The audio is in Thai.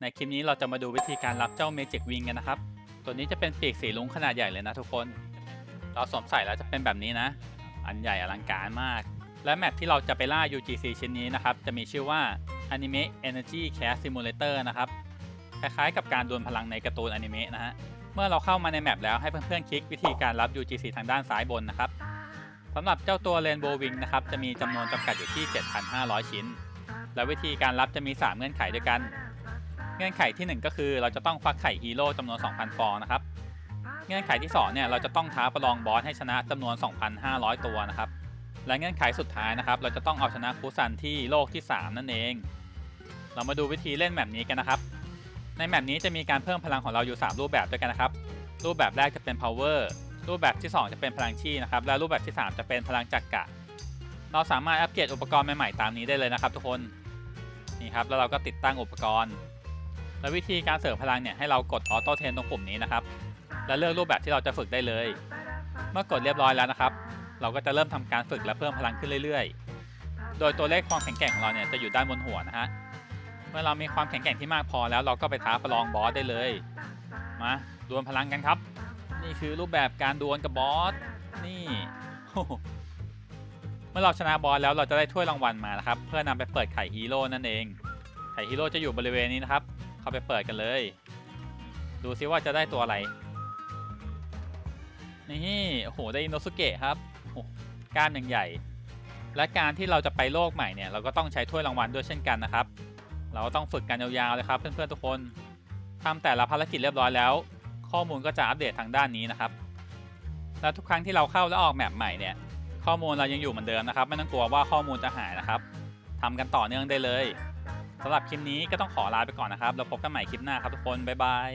ในคลิปนี้เราจะมาดูวิธีการรับเจ้า Magic Wing กันนะครับ ตัวนี้จะเป็นปีกสีลุงขนาดใหญ่เลยนะทุกคน เราสวมใส่แล้วจะเป็นแบบนี้นะ อันใหญ่อลังการมาก และแมปที่เราจะไปล่า UGC ชิ้นนี้นะครับ จะมีชื่อว่า Anime Energy Cast Simulator นะครับ คล้ายๆกับการดวลพลังในการ์ตูนอนิเมะนะฮะ เมื่อเราเข้ามาในแมปแล้วให้เพื่อนๆคลิกวิธีการรับ UGC ทางด้านซ้ายบนนะครับสำหรับเจ้าตัว Rainbow Wing นะครับจะมีจำนวนจำกัดอยู่ที่ 7,500 ชิ้น และวิธีการรับจะมี 3 เงื่อนไขด้วยกัน เงื่อนไขทีหนึ่1 ก็คือเราจะต้องฟักไข่ฮีโร่จำนวน 2,000 ฟองนะครับ เงื่อนไขที่2เนี่ยเราจะต้องท้าประลองบอสให้ชนะจำนวน 2,500 ตัวนะครับ และเงื่อนไขสุดท้ายนะครับ เราจะต้องเอาชนะคูซันที่โลกที่ 3 นั่นเอง เรามาดูวิธีเล่นแมปนี้กันนะครับ ในแมปนี้จะมีการเพิ่มพลังของเราอยู่ 3 รูปแบบด้วยกันนะครับ รูปแบบแรกจะเป็น power รูปแบบที่ 2 จะเป็นพลังชีนะครับ และรูปแบบที่ 3 จะเป็นพลังจักระเราสามารถอัปเกรดอุปกรณ์ใหม่ๆตามนี้ได้เลยนะครับ ทุกคน นี่ครับ แล้วเราก็ติดตั้งอุปกรณ์ และวิธีการเสริมพลังเนี่ยให้เรากดออโต้เทนตรงปุ่มนี้นะครับ และเลือกรูปแบบที่เราจะฝึกได้เลย เมื่อกดเรียบร้อยแล้วนะครับ เราก็จะเริ่มทำการฝึกและเพิ่มพลังขึ้นเรื่อยๆ โดยตัวเลขความแข็งแกร่งของเราเนี่ยจะอยู่ด้านบนหัวนะฮะ เมื่อเรามีความแข็งแกร่งที่มากพอแล้วเราก็ไปท้าประลองบอสได้เลย มา ดวลพลังกันครับ นี่คือรูปแบบการดวลกับบอส นี่เมื่อเราชนะบอสแล้วเราจะได้ถ้วยรางวัลมานะครับ เพื่อนำไปเปิดไข่ฮีโร่นั่นเอง ไข่ฮีโร่จะอยู่บริเวณนี้นะครับ เข้าไปเปิดกันเลย ดูซิว่าจะได้ตัวอะไร นี่โอ้โหได้อินโนสุเกะครับโอ้โหกล้ามยังใหญ่ และการที่เราจะไปโลกใหม่เนี่ย เราก็ต้องใช้ถ้วยรางวัลด้วยเช่นกันนะครับ เราต้องฝึกกันยาวๆเลยครับเพื่อนๆทุกคนทำแต่ละภารกิจเรียบร้อยแล้ว ข้อมูลก็จะอัปเดตทางด้านนี้นะครับ และทุกครั้งที่เราเข้าและออกแมปใหม่เนี่ย ข้อมูลเรายังอยู่เหมือนเดิมนะครับ ไม่ต้องกลัวว่าข้อมูลจะหายนะครับทำกันต่อเนื่องได้เลย สำหรับคลิปนี้ก็ต้องขอลาไปก่อนนะครับ เราพบกันใหม่คลิปหน้าครับทุกคน บ๊ายบาย